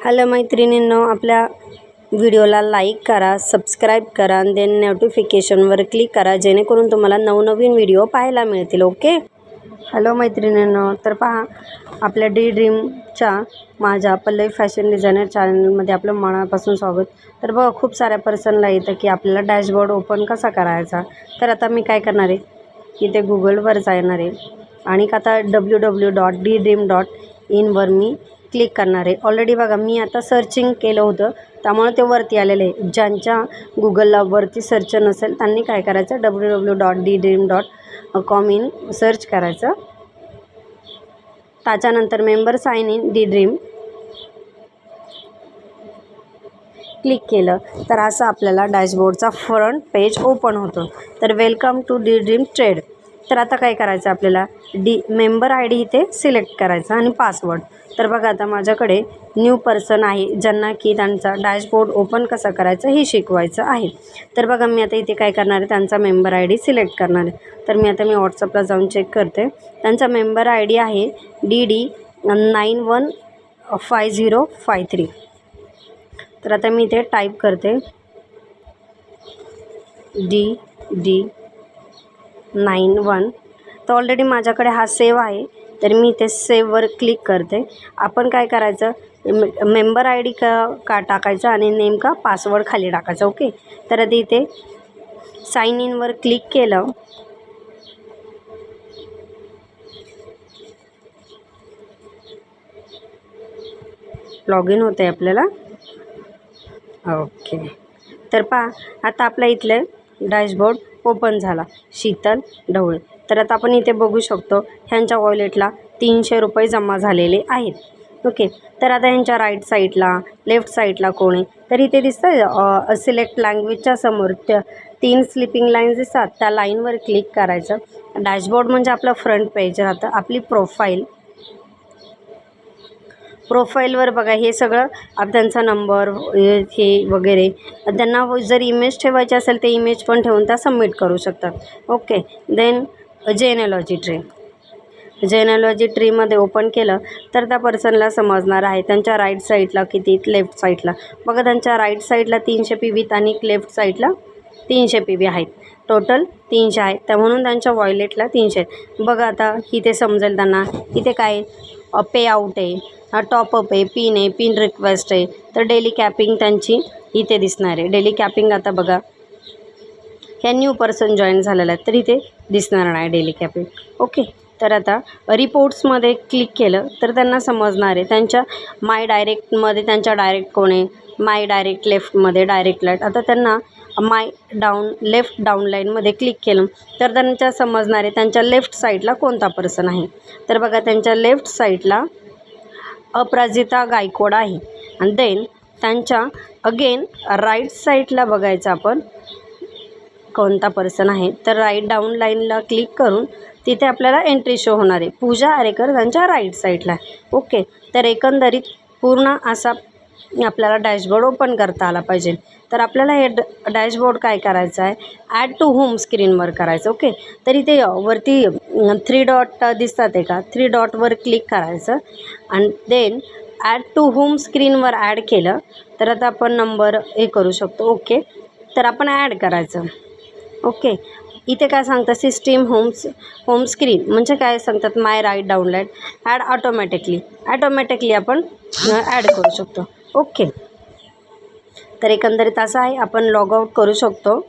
Hello मैत्रिणींनो आपल्या व्हिडिओला लाईक करा सबस्क्राईब करा आणि देन नोटिफिकेशनवर क्लिक करा जेणेकरून तुम्हाला नवनवीन व्हिडिओ पाहायला मिळतील ओके? हॅलो मैत्रिणींनो तर पहा आपल्या डी ड्रीमच्या माझ्या पल्लवी फॅशन डिझायनर चॅनलमध्ये आपलं मनापासून स्वागत. तर बघा खूप साऱ्या पर्सनला येतं की आपल्याला डॅशबोर्ड ओपन कसा करायचा? तर आता मी काय करणार आहे? इथे गुगलवर जाणार आहे. आणि आता W W dot D dream dot इनवर मी क्लिक करणार. आहे ऑलरेडी बघा मी आता सर्चिंग केलं होतं. त्यामुळे ते वरती आलेले आहे ज्यांच्या गुगलला वरती सर्च नसेल त्यांनी काय करायचं? W W dot D dream dot com in search करायचं. त्याच्यानंतर member sign in D dream click केलं. तर असं आपल्याला डॅशबोर्डचा फ्रंट पेज ओपन होतो. तर welcome to D dream trade तर आता काय करायचं आपल्याला? डी मेंबर आय डी इथे सिलेक्ट करायचा आणि पासवर्ड तर बघा आता माझ्याकडे न्यू पर्सन आहे ज्यांना की त्यांचा डॅशबोर्ड ओपन कसा करायचं हे शिकवायचं आहे. तर बघा मी आता इथे काय करणार आहे? त्यांचा मेंबर आय डी सिलेक्ट करणार आहे. तर मी आता मी व्हॉट्सअपला जाऊन चेक करते. त्यांचा मेंबर आय डी आहे D D nine one five zero five three तर आता मी इथे टाईप करते डी डी नाईन वन. तर ऑलरेडी माझ्याकडे हा सेव आहे. तर मी इथे सेववर क्लिक करते. आपण काय करायचं? मेंबर आय डी का का टाकायचं आणि नेमका पासवर्ड खाली टाकायचा ओके तर आधी इथे साईन इनवर क्लिक केलं. लॉग इन होतं आहे आपल्याला. ओके तर पहा आता आपल्या इथलं डॅशबोर्ड ओपन झाला. शीतल ढवळे. तर आता आपण इथे बघू शकतो ह्यांच्या वॉलेटला तीनशे रुपये जमा झालेले आहेत. ओके. तर आता ह्यांच्या राईट साईडला लेफ्ट साईडला कोण आहे? तर इथे दिसतं सिलेक्ट लँग्वेजच्या समोर त्या तीन स्लिपिंग लाईन्स दिसतात. त्या लाईनवर क्लिक करायचं. डॅशबोर्ड म्हणजे आपलं फ्रंट पेज राहतं. आपली प्रोफाईल प्रोफाईलवर बघा हे सगळं आप त्यांचा नंबर हे वगैरे. त्यांना जर इमेज ठेवायची असेल ते इमेज पण ठेवून त्या सबमिट करू शकतात. Okay then genealogy tree genealogy ट्रीमध्ये open केलं तर त्या पर्सनला समजणार आहे. त्यांच्या राईट साईडला किती? लेफ्ट साईडला बघा त्यांच्या राईट साईडला तीनशे पी व्हीत आणि लेफ्ट साईडला तीनशे पी व्ही आहेत. टोटल तीनशे आहेत. त्या म्हणून त्यांच्या वॉयलेटला तीनशे आहेत. बघा आता इथे समजेल त्यांना. इथे काय पे आउट आहे टॉपअप आहे पिन आहे पिन रिक्वेस्ट आहे. तर डेली कॅपिंग त्यांची इथे दिसणार आहे. डेली कॅपिंग आता बघा ह्या न्यू पर्सन जॉईन झालेला आहे तर इथे दिसणार नाही डेली कॅपिंग ओके तर आता रिपोर्ट्समध्ये क्लिक केलं तर त्यांना समजणार आहे. त्यांच्या माय डायरेक्टमध्ये त्यांच्या डायरेक्ट कोण आहे? माय डायरेक्ट लेफ्टमध्ये डायरेक्ट लाइट आता त्यांना माय डाऊन लेफ्ट डाऊन लाईनमध्ये क्लिक केलं. तर त्यांच्या समजणारे त्यांच्या लेफ्ट साईडला कोणता पर्सन आहे? तर बघा त्यांच्या लेफ्ट साईडला अपराजिता गायकवाड आहे. आणि देन त्यांच्या अगेन राईट साईडला बघायचं आपण कोणता पर्सन आहे? तर राईट डाऊन लाईनला क्लिक करून तिथे आपल्याला एंट्री शो होणार आहे. पूजा आरेकर त्यांच्या राईट साईडला ओके तर एकंदरीत पूर्ण असा आपल्याला डॅशबोर्ड ओपन करता आला पाहिजे. तर आपल्याला हे ड डॅशबोर्ड काय करायचं आहे? ॲड टू होम स्क्रीनवर करायचं ओके तर इथे वरती थ्री डॉट दिसतात आहे का? थ्री डॉटवर क्लिक करायचं. आणि देन ॲड टू होम स्क्रीनवर ॲड केलं तर आता आपण नंबर हे करू शकतो ओके तर आपण ॲड करायचं ओके इथे काय सांगतं सिस्टीम होम्स होम स्क्रीन म्हणजे काय सांगतात? My right down light add automatically automatically आपण ॲड करू शकतो. ओके. तर एकंदरीत असं आहे आपण लॉग आऊट करू शकतो.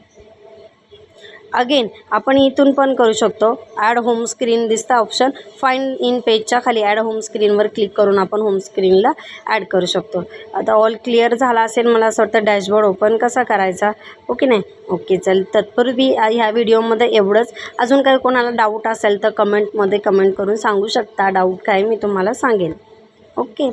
अगेन आपण इथून पण करू शकतो. ॲड होम स्क्रीन दिसतं ऑप्शन फाईन इन पेजच्या खाली ॲड होम स्क्रीनवर क्लिक करून आपण होम स्क्रीनला ॲड करू शकतो. आता ऑल क्लिअर झाला असेल मला असं वाटतं डॅशबोर्ड ओपन कसा करायचा? ओके नाही? ओके चल. तत्पूर्वी ह्या व्हिडिओमध्ये एवढंच. अजून काही कोणाला डाऊट असेल तर कमेंटमध्ये कमेंट करून सांगू शकता. डाऊट काय मी तुम्हाला सांगेन. ओके.